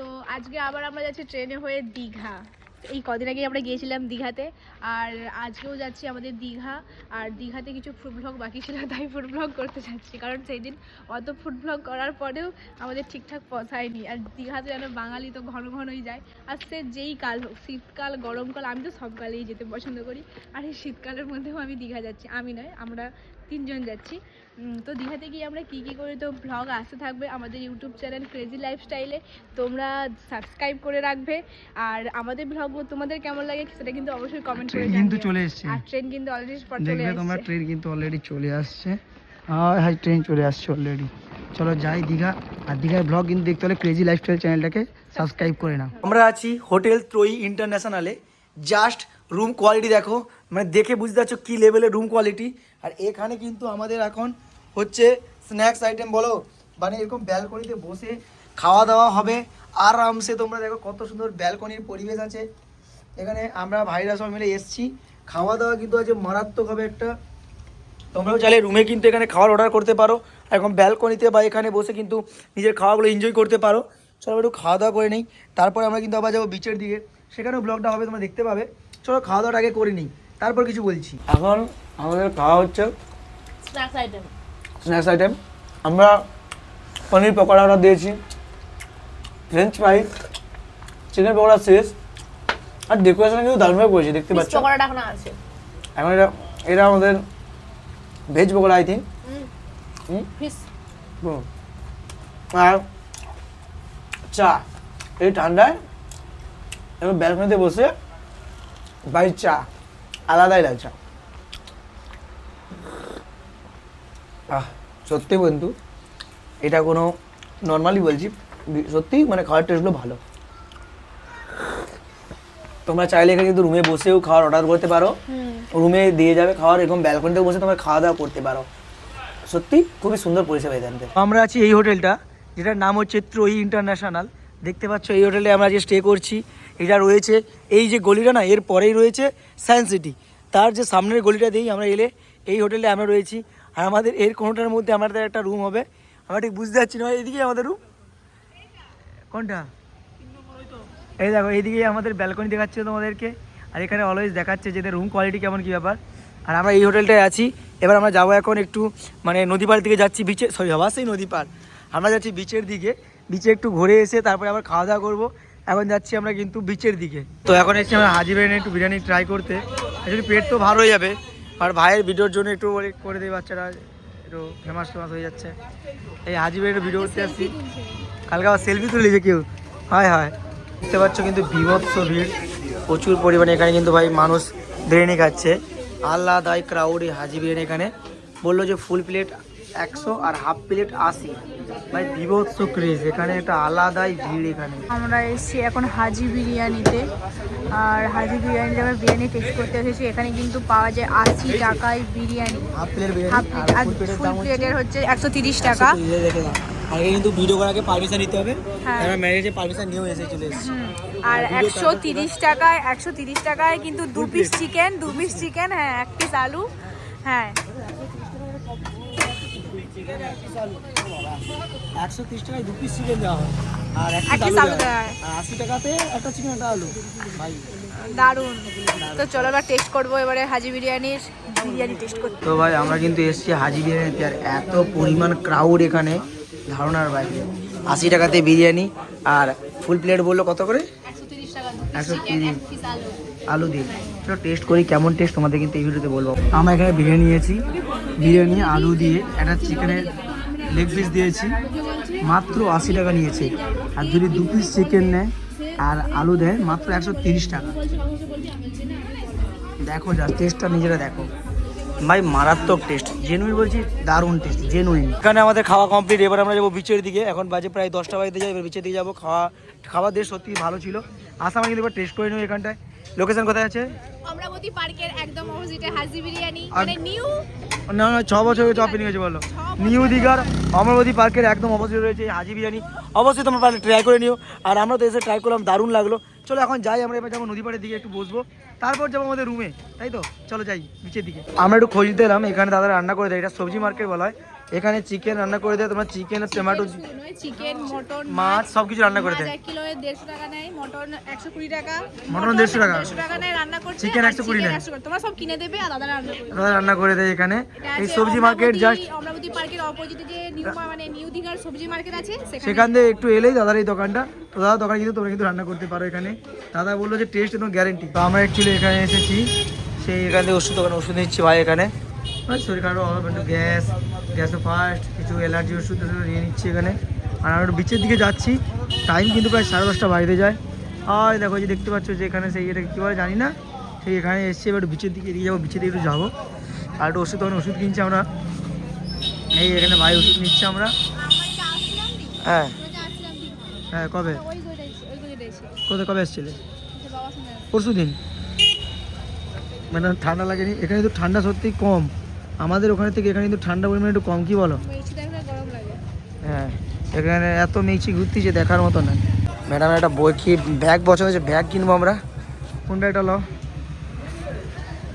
তো আজকে আবার আমরা যাচ্ছি ট্রেনে হয়ে দীঘা। এই কদিন আগে আমরা গিয়েছিলাম দীঘাতে, আর আজকেও যাচ্ছি আমাদের দীঘা। আর দীঘাতে কিছু ফুড ব্লগ বাকি ছিল, তাই ফুড ব্লগ করতে যাচ্ছি। কারণ সেই দিন অত ফুড ব্লগ করার পরেও আমাদের ঠিকঠাক পৌঁছায়নি। আর দীঘাতে যেন বাঙালি তো ঘন ঘনই যায়। আর সে যেই কাল হোক, শীতকাল, গরমকাল, আমি তো সব কালেই যেতে পছন্দ করি। আর এই শীতকালের মধ্যেও আমি দীঘা যাচ্ছি। আমি নয়, আমরা তিনজন যাচ্ছি। তো দীঘাতে গিয়ে আমরা কী কী করি তো ব্লগ আসতে থাকবে আমাদের ইউটিউব চ্যানেল ক্রেজি লাইফস্টাইলে তোমরা সাবস্ক্রাইব করে রাখবে। আর আমাদের ব্লগগুলো তোমাদের কেমন লাগে সেটা কিন্তু অবশ্যই কমেন্ট করে কিন্তু জানিও। চলে এসছে। আর ট্রেন কিন্তু অলরেডি চলে দেখবে তোমরা ট্রেন কিন্তু অলরেডি চলে আসছে। হ্যাঁ হাই ট্রেন চলে আসছে অলরেডি চলো যাই দীঘা। আর দীঘার ব্লগ কিন্তু দেখতে হলে ক্রেজি লাইফস্টাইল চ্যানেলটাকে সাবস্ক্রাইব করে নাও। আমরা আছি হোটেল ত্রয়ী ইন্টারন্যাশনালে। জাস্ট রুম কোয়ালিটি দেখো। মানে দেখে বুঝতে পারছ কী লেভেলের রুম কোয়ালিটি আর এখানে কিন্তু আমাদের এখন হচ্ছে স্ন্যাক্স আইটেম বলো মানে এরকম ব্যালকনিতে বসে খাওয়া দাওয়া হবে। আরামসে তোমরা দেখো কত সুন্দর ব্যালকনির পরিবেশ আছে। এখানে আমরা ভাইরা সব মিলে এসছি। খাওয়া দাওয়া কিন্তু আছে মারাত্মক হবে একটা। তোমরাও চাইলে রুমে কিন্তু এখানে খাবার অর্ডার করতে পারো। এখন ব্যালকনিতে বা এখানে বসে কিন্তু নিজের খাওয়াগুলো এনজয় করতে পারো। চলো একটু খাওয়া দাওয়া করে নিই। তারপরে আমরা কিন্তু আবার যাব বিচের দিকে। সেখানেও ব্লগটা হবে, তোমরা দেখতে পাবে। চলো খাওয়া দাওয়াটা আগে করে নিই। তারপর কিছু বলছি। এখন আমাদের খাওয়া হচ্ছে স্ন্যাক্স আইটেম স্ন্যাক্স আইটেম আমরা পনির পকোড়া অর্ডার দিয়েছি ফ্রেঞ্চ ফ্রাই চিকেন পকোড়া শেষ। আর ডেকোরেশন কিন্তু দারুণভাবে করেছি দেখতে পাচ্ছ? পকোড়াটা এখন আছে। এখন এটা এটা আমাদের veg pakora I think hmm. আর চা এই ঠান্ডায় এবং ব্যালকনিতে বসে বাই চা। আলাদাই লাগছে। আহ সত্যি বন্ধু এটা কোনো নর্মালি বলছি সত্যি মানে খাওয়ার টেস্টগুলো ভালো। তোমরা চাইলে এখানে কিন্তু রুমে বসেও খাওয়ার অর্ডার করতে পারো। রুমে দিয়ে যাবে খাওয়ার এরকম ব্যালকনিতে বসে তোমরা খাওয়া দাওয়া করতে পারো। সত্যি খুবই সুন্দর পরিষেবা এখানতে আমরা আছি এই হোটেলটা যেটার নাম হচ্ছে ত্রয়ী ইন্টারন্যাশনাল দেখতে পাচ্ছ এই হোটেলে আমরা যে স্টে করছি এটা রয়েছে এই যে গলিটা না এর পরেই রয়েছে সায়েন্স সিটি তার যে সামনের গলিটা দিয়েই আমরা এলে এই হোটেলে আমরা রয়েছি। আর আমাদের এর কোনোটার মধ্যে আমাদের একটা রুম হবে। আমরা ঠিক বুঝতে পারছি না ভাই, এদিকে আমাদের রুম কোনটা? এই দেখো এইদিকে আমাদের ব্যালকনি দেখাচ্ছে তোমাদেরকে। আর এখানে অলওয়েজ দেখাচ্ছে যে রুম কোয়ালিটি কেমন কী ব্যাপার। আর আমরা এই হোটেলটায় আছি। এবার আমরা যাব এখন একটু মানে নদী পাড়ের দিকে যাচ্ছি বিচে সরি আবার সেই নদী পাড় আমরা যাচ্ছি বিচের দিকে। বিচে একটু ঘুরে এসে তারপরে আবার খাওয়া দাওয়া করব। এখন যাচ্ছি আমরা কিন্তু বিচের দিকে। তো এখন এসেছি আমরা হাজি বিরিয়ানি, একটু বিরিয়ানি ট্রাই করতে। অ্যাকচুয়ালি পেট তো ভালো হয়ে যাবে। আর ভাইয়ের ভিডিওর জন্য একটু করে দেয় বাচ্চারা একটু ফেমাস ফেমাস হয়ে যাচ্ছে। এই হাজি বিরিয়ানির ভিডিও করতে আসছি। কালকে আবার সেলফি তুলেছে কেউ? হয় হয়। দেখতে পাচ্ছ কিন্তু বিভৎস ভিড়। প্রচুর পরিমাণে এখানে কিন্তু ভাই মানুষ বিরিয়ানি খাচ্ছে। আল্লাদাই ক্রাউড এই হাজি বিরিয়ানি এখানে। বলল যে ফুল প্লেট একশো আর হাফ প্লেট আশি। ভাই বিভৎস ক্রেজ এখানে একটা আলাদাই ভিড় এখানে। আমরা এসেছি এখন হাজি বিরিয়ানিতে। আর হাজি বিরিয়ানিতে আমরা বিরিয়ানি টেস্ট করতে এসেছি। এখানে কিন্তু পাওয়া যায় আশি টাকায় বিরিয়ানি। হাফ প্লেট ফুল প্লেটের হচ্ছে একশো তিরিশ টাকা। আগে কিন্তু ভিডিও করার আগে পারমিশন নিতে হবে। হ্যাঁ। আমরা ম্যারেজে পারমিশন নিয়েও এসে চলে এসেছি। আর একশো তিরিশ টাকায় একশো তিরিশ টাকায় কিন্তু দু পিস চিকেন দু পিস চিকেন হ্যাঁ এক পিস আলু হ্যাঁ। একশো তিরিশ টাকায় দু পিস চিকেন দেওয়া হয়। আর আশি টাকাতে একটা চিকেন একটা আলু। ভাই। দারুণ। তো চলো এবার টেস্ট করব এবারে হাজি বিরিয়ানির বিরিয়ানি টেস্ট করতে। তো ভাই আমরা কিন্তু এসেছি হাজি বিরিয়ানিতে। আর এত পরিমাণ ক্রাউড এখানে। ধারণার বাইরে। আশি টাকাতে বিরিয়ানি। আর ফুল প্লেট বলল কত করে? একশো তিরিশ টাকা একশো তিরিশ। পিস আলু দিয়ে। চলো টেস্ট করি কেমন টেস্ট তোমাদের কিন্তু এই ভিডিওতে বলব। আমরা এখানে বিরিয়ানি নিয়েছি। বিরিয়ানি, আলু দিয়ে একটা চিকেনের লেগ পিস দিয়েছি। মাত্র আশি টাকা নিয়েছে। আর যদি দু পিস চিকেন নেয়, আর আলু দেয়, মাত্র একশো তিরিশ টাকা। দেখো যা টেস্টটা নিজেরা দেখো। ভাই, মারাত্মক টেস্ট জেনুইন বলছি, দারুণ টেস্ট জেনুইন এখানে আমাদের খাওয়া কমপ্লিট এবার আমরা যাব বিচের দিকে। এখন বাজে প্রায় দশটা বাজতে যাই এবার বিচের দিকে যাব। খাওয়া খাওয়া দিয়ে সত্যি ভালো ছিল। কিন্তু এবার টেস্ট করে নেব এখানটায়। লোকেশন কোথায় আছে? অমরাবতী পার্কের একদম অপোজিটে হাজি বিরিয়ানি মানে নিউ না না ছ বছর হয়েছে ওপেনিং হয়েছে বলো। নিউ দীঘার অমরাবতী পার্কের একদম অপোজিট রয়েছে হাজি বিরিয়ানি। অবশ্যই তোমরা পারলে ট্রাই করে নিও। আর আমরা তো এসে ট্রাই করলাম দারুণ লাগল। চলো এখন যাই আমরা এবার যাব নদী পাড়ের দিকে একটু বসবো। তারপর যাব আমাদের রুমে তাই তো? চলো যাই নিচের দিকে। আমরা একটু খোঁজ দিলাম এখানে দাদা রান্না করে দেয় এটা সবজি মার্কেট বলা হয়। এখানে চিকেন রান্না করে দেয় তোমার চিকেন আর টমেটো চিকেন মটন মাছ সব কিছু রান্না করে দেয়। এক কিলো দেড়শো টাকা নেয় মটন একশো কুড়ি টাকা মটন 150 টাকা। দেড়শো টাকা নেয় রান্না করতে আর 120 নেয়। তোমরা সব কিনে দেবে আর দাদা রান্না করবে দাদা রান্না করে দেয় এখানে। এই সবজি মার্কেট জাস্ট অমরাবতী পার্কের অপোজিটে যে নিউ মানে নিউ দিঘার সবজি মার্কেট আছে সেখান থেকে একটু এলেই দাদার এই দোকানটা। তো দাদা দোকানে কিন্তু তোমরা কিন্তু রান্না করতে পারো এখানে। দাদা বলল যে টেস্ট একদম গ্যারেন্টি তো আমরা অ্যাকচুয়ালি এখানে এসেছি। সেই এখান থেকে ওষুধ দোকানে ওষুধ নিচ্ছি ভাই এখানে। ওই শরীর খারাপ অভাব একটু গ্যাস গ্যাসও ফার্স্ট কিছু অ্যালার্জি ওষুধ নিয়ে নিচ্ছি এখানে। আর আমরা বিচের দিকে যাচ্ছি। টাইম কিন্তু প্রায় সাড়ে দশটা বাইরে যায়। আর দেখো যে দেখতে পাচ্ছ যে এখানে সেই এটা কী বলে জানি না। সেই এখানে এসছি এবার বিচের দিকে এদিকে যাব বিচের দিকে একটু যাব। আর একটু ওষুধ দোকানে ওষুধ কিনছি আমরা। এই এখানে ভাই ওষুধ নিচ্ছি আমরা। হ্যাঁ। হ্যাঁ কবে। কোথায়, কবে এসেছিলে। পরশু দিন মানে ঠান্ডা লাগেনি। এখানে তো ঠান্ডা সত্যিই কম। আমাদের ওখানে থেকে এখানে কিন্তু ঠান্ডা পরিমাণ একটু কম কি বলো? হ্যাঁ এখানে এত মেঘছি ঘুরতেছে দেখার মতো না। ম্যাডাম একটা বই কি ব্যাগ পছন্দ হয়েছে? ব্যাগ কিনবো আমরা। কোন ব্যাগটা লো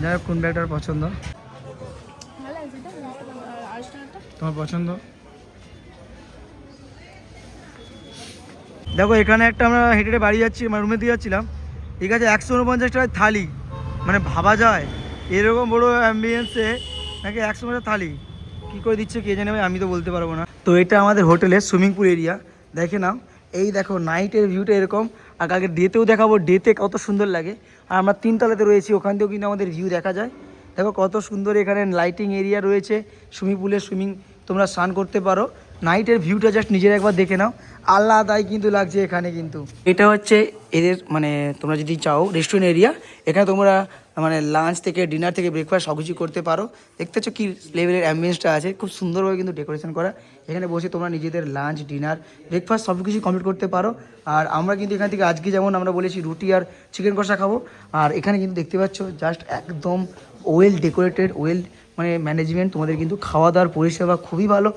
যাই হোক কোন ব্যাগটার পছন্দ? তোমার পছন্দ? দেখো এখানে একটা আমরা হেঁটে হেঁটে বাড়ি যাচ্ছি মানে রুমে দিয়ে যাচ্ছিলাম। ঠিক আছে একশো উনপঞ্চাশ টাকায় থালি। মানে ভাবা যায়। এরকম বড় অ্যাম্বিয়েন্সে নাকি একশো টাকা থালি? কী করে দিচ্ছে কে জানে আমি তো বলতে পারব না। তো এটা আমাদের হোটেলের সুইমিং পুল এরিয়া দেখে নাও। এই দেখো নাইটের ভিউটা এরকম। আর কালকে ডেতেও দেখাবো ডেতে কত সুন্দর লাগে। আর আমরা তিনতলাতে রয়েছি, ওখান থেকেও কিন্তু আমাদের ভিউ দেখা যায়। দেখো কত সুন্দর এখানে লাইটিং এরিয়া রয়েছে সুইমিং পুলে সুইমিং তোমরা স্নান করতে পারো। নাইটের ভিউটা জাস্ট নিজের একবার দেখে নাও। আল্লাদাই কিন্তু লাগছে এখানে কিন্তু। এটা হচ্ছে এদের মানে তোমরা যদি চাও রেস্টুরেন্ট এরিয়া এখানে তোমরা মানে লাঞ্চ থেকে ডিনার থেকে ব্রেকফাস্ট সব কিছু করতে পারো। দেখতে পাচ্ছ কী লেভেলের অ্যাম্বিয়েন্সটা আছে। খুব সুন্দরভাবে কিন্তু ডেকোরেশন করা। এখানে বসে তোমরা নিজেদের লাঞ্চ ডিনার ব্রেকফাস্ট সব কিছু কমপ্লিট করতে পারো। আর আমরা কিন্তু এখান থেকে আজকে যেমন আমরা বলেছি রুটি আর চিকেন কষা খাব। আর এখানে কিন্তু দেখতে পাচ্ছ জাস্ট একদম ওয়েল ডেকোরেটেড ওয়েল মানে ম্যানেজমেন্ট তোমাদের কিন্তু খাওয়া দাওয়ার পরিষেবা খুবই ভালো।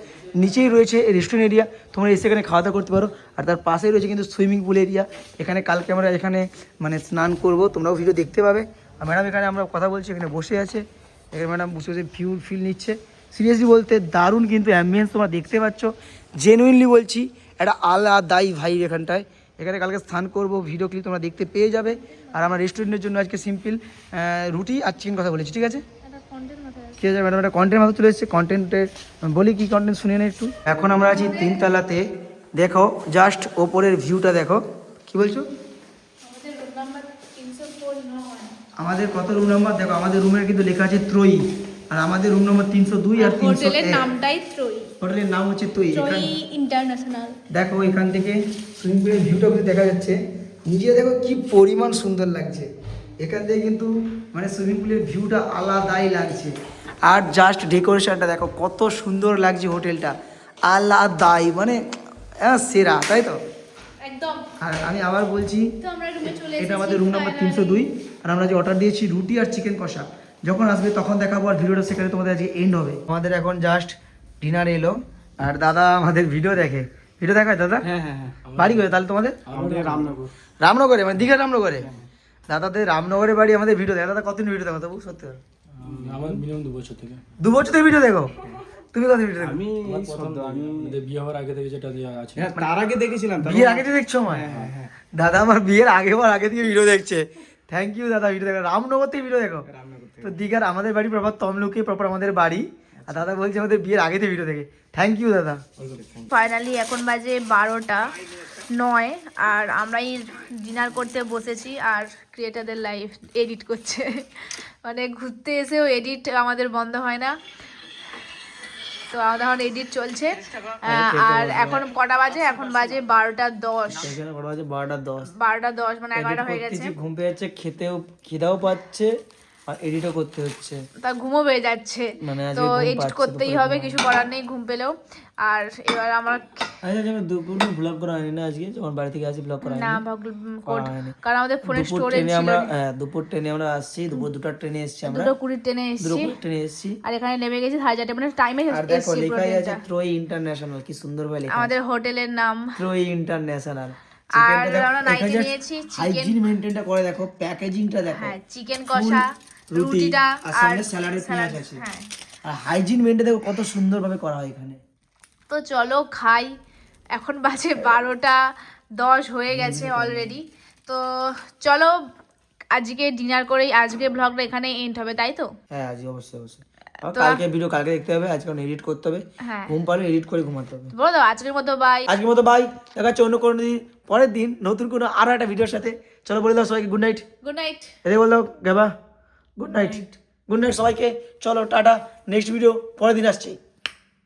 নিচেই রয়েছে রেস্টুরেন্ট এরিয়া তোমরা এসে এখানে খাওয়া দাওয়া করতে পারো। আর তার পাশেই রয়েছে কিন্তু সুইমিং পুল এরিয়া এখানে কালকে আমরা এখানে মানে স্নান করব। তোমরাও ভিডিও দেখতে পাবে। আর ম্যাডাম এখানে আমরা কথা বলছি এখানে বসে আছে। এখানে ম্যাডাম বসে বসে ভিউ ফিল নিচ্ছে। সিরিয়াসলি বলতে দারুণ কিন্তু অ্যাম্বিয়েন্স তোমরা দেখতে পাচ্ছ। জেনুইনলি বলছি একটা আলাদাই ভাই এখানটায়। এখানে কালকে স্নান করব ভিডিও ক্লিপ তোমরা দেখতে পেয়ে যাবে। আর আমরা রেস্টুরেন্টের জন্য আজকে সিম্পল রুটি আর চিকেন কথা বলেছি ঠিক আছে? ঠিক আছে ম্যাডাম একটা কন্টেন্ট মাত্র চলে এসেছে। কন্টেন্টে বলি কি কন্টেন্ট শুনে না একটু। এখন আমরা আছি তিনতলাতে। দেখো জাস্ট ওপরের ভিউটা দেখো। কি বলছো আমাদের রুম নাম্বার তিনশো ফোর নয় আমাদের কত রুম নাম্বার দেখো আমাদের রুমের কিন্তু লেখা আছে ত্রয়ী। আর আমাদের রুম নম্বর তিনশো দুই আর তিনশো হোটেলের নামটাই ত্রয়ী। হোটেলের নাম হচ্ছে ত্রয়ী। ত্রয়ী ইন্টারন্যাশনাল দেখো এখান থেকে সুইমিং পুলের ভিউটা কিন্তু দেখা যাচ্ছে। নিজে দেখো কি পরিমাণ সুন্দর লাগছে। এখান থেকে কিন্তু মানে সুইমিং পুলের ভিউটা আলাদাই লাগছে। আর জাস্ট ডেকোরেশনটা দেখো কত সুন্দর লাগছে হোটেলটা। আলাদাই মানে সেরা তাই তো? একদম। আর আমি আবার বলছি এটা আমাদের রুম নাম্বার তিনশো দুই। আর আমরা যে অর্ডার দিয়েছি রুটি আর চিকেন কষা যখন আসবে তখন দেখাবো আর ভিডিওটা সেখানে তোমাদের আজকে এন্ড হবে। আমাদের এখন জাস্ট ডিনার এলো আর দাদা আমাদের ভিডিও দেখে। ভিডিও দেখায় দাদা? হ্যাঁ হ্যাঁ হ্যাঁ। বাড়ি করে তাহলে তোমাদের? রামনগর। রামনগরে মানে দীঘা রামনগরে? দাদাদের রামনগরে বাড়ি আমাদের ভিডিও দেখে। দাদা কতদিন ভিডিও দেখো তবু? সত্যি আমার মিনিমাম দু বছর থেকে। দু বছর থেকে ভিডিও দেখো? তুমি কত ভিডিও দেখো? আমি এই প্রথম আমি আমাদের বিয়ে হওয়ার আগে থেকে যেটা আছে। তার আগে দেখেছিলাম বিয়ের আগে থেকে দেখছ আমার দাদা আমার বিয়ের আগে বার আগে থেকে ভিডিও দেখছে। থ্যাংক ইউ দাদা ভিডিও দেখো রামনগর থেকে ভিডিও দেখো তো দীঘার আমাদের বাড়ি প্রপার তমলুকে প্রপার আমাদের বাড়ি। আর দাদা বলছে আমাদের বিয়ের আগে থেকে ভিডিও দেখে। থ্যাংক ইউ দাদা। ফাইনালি এখন বাজে বারোটা নয় আর আমরাই ডিনার করতে বসেছি আর ক্রিয়েটারদের লাইফ এডিট করছে। মানে ঘুরতে এসেও এডিট আমাদের বন্ধ হয় না। তো আমাদের এখন এডিট চলছে। আর এখন কটা বাজে? এখন বাজে বারোটা দশ। কটা বাজে? বারোটা দশ। বারোটা দশ মানে এগারোটা হয়ে গেছে। ঘুম পেয়ে যাচ্ছে খেতেও খিদাও পাচ্ছে আর এডিটও করতে হচ্ছে। তা ঘুমও পেয়ে যাচ্ছে। মানে তো এডিট করতেই হবে কিছু করার নেই ঘুম পেলেও। আর এবার আমার আচ্ছা আমি দুপুর ব্লগ করা হয়নি না আজকে যখন বাড়ি থেকে আসি ব্লগ করা না হয়নি। ভাবল করা হয়নি। কারণ আমাদের ফোনে স্টোরেজ ছিল। আমরা হ্যাঁ, দুপুর ট্রেনে আমরা আসছি দুপুর দুটার ট্রেনে এসেছি আমরা। দুটো কুড়ি ট্রেনে দুটো এসেছি ট্রেনে এসছি। আর এখানে নেমে গেছি সাড়ে চারটে মানে টাইমে এসেছি আর দেখো লেখাই আছে ত্রয়ী ইন্টারন্যাশনাল কি সুন্দর ভাবে লেখা। আমাদের হোটেলের নাম। ত্রয়ী ইন্টারন্যাশনাল আর আমরা নাইটে নিয়েছি চিকেন হাইজিন মেইনটেইনটা করে দেখো প্যাকেজিংটা দেখো। হ্যাঁ চিকেন কষা রুটিটা আর সামনে স্যালাডের পেঁয়াজ আছে। হ্যাঁ। আর হাইজিন মেনটেন দেখো কত সুন্দরভাবে করা হয় এখানে। তো চলো খাই। এখন বাজে বারোটা দশ হয়ে গেছে অলরেডি তো চলো আজকে ডিনার করেই আজকে ব্লগটা এখানে এন্ড হবে তাই তো? হ্যাঁ আজ অবশ্যই অবশ্যই। কালকে ভিডিও কালকে দেখতে হবে আজকে এডিট করতে হবে। হ্যাঁ। ঘুম পারলে এডিট করে ঘুমাতে হবে। বলো তো আজকের মতো বাই আজকের মতো বাই দেখা হচ্ছে অন্য কোনো দিন পরের দিন নতুন কোনো আরও একটা ভিডিওর সাথে। চলো বলে দাও সবাইকে গুড নাইট গুড নাইট এদের বলে দাও গেবা। গুড নাইট গুড নাইট সবাইকে। চলো টাটা। নেক্সট ভিডিও পরের দিন আসছি।